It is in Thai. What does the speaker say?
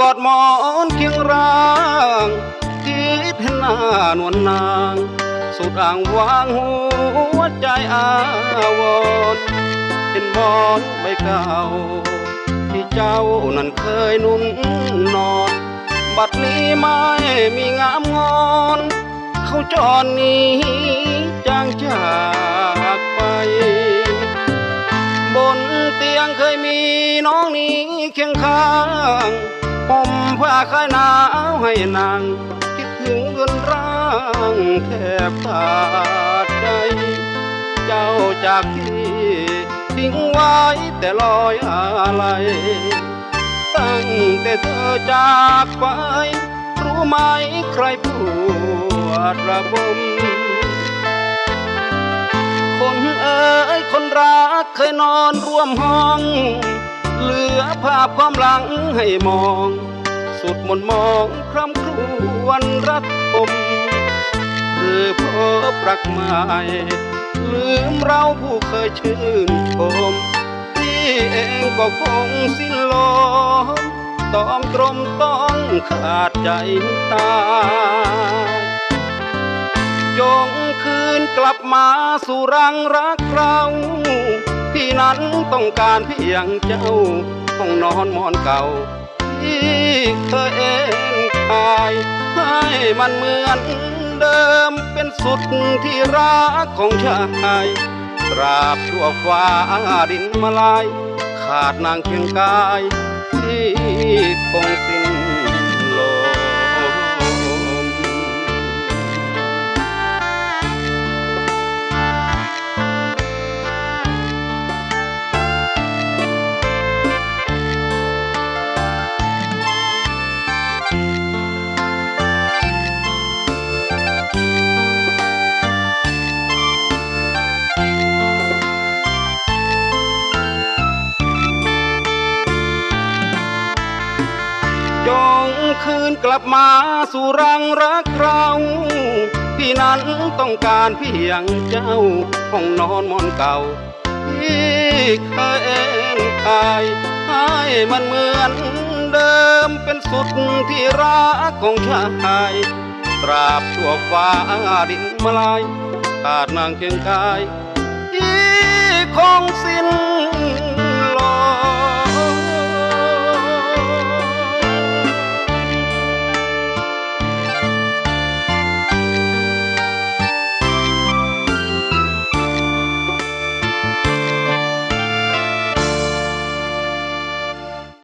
กอดหมอนเคียงร่างคิดเห็นหน้านวลนาง สุดอ่างวางหัวใจอาวรเห็นบอนใบเก่า ที่เจ้านั้นเคยนุ่นนอน บัดนี้ไม่มีงามงอน เขาจรหนี้จางจากไป บนเตียงเคยมีน้องนี้เคียงข้าง คลายหนาวให้นาง คิดถึงเรือนร่างแทบขาดใจ เจ้าจากที่ทิ้งไว้แต่ลอยอะไร ตั้งแต่เธอจากไป รู้ไหมใครปวดระบมคนเอ๋ยคนรักเคยนอนร่วมห้อง เหลือภาพความหลังให้มอง สุดมนมองคร่ำครวญรักผมหรือพบรักใหม่ลืมเราผู้เคยชื่นชมพี่เองก็คงสิ้นลมตอมตรมต้องขาดใจตายจงคืนกลับมาสู่รังรักเราพี่นั้นต้องการเพียงเจ้าห้องนอนหมอนเก่า ที่เคยเอ็นกายให้มันเหมือนเดิมเป็นสุดที่รักของชายตราบชั่วฟ้าดินมาลาย ขาดนางเคียงกายที่คง คืนกลับมาสู่รังรักเราพี่นั้นต้องการเพียงเจ้าห้องนอนหมอนเก่าที่เคยเอ็นกายให้มันเหมือนเดิมเป็นสุดที่รักของชายตราบชั่วฟ้าดินมาลายขาดนางเคียงกายที่คง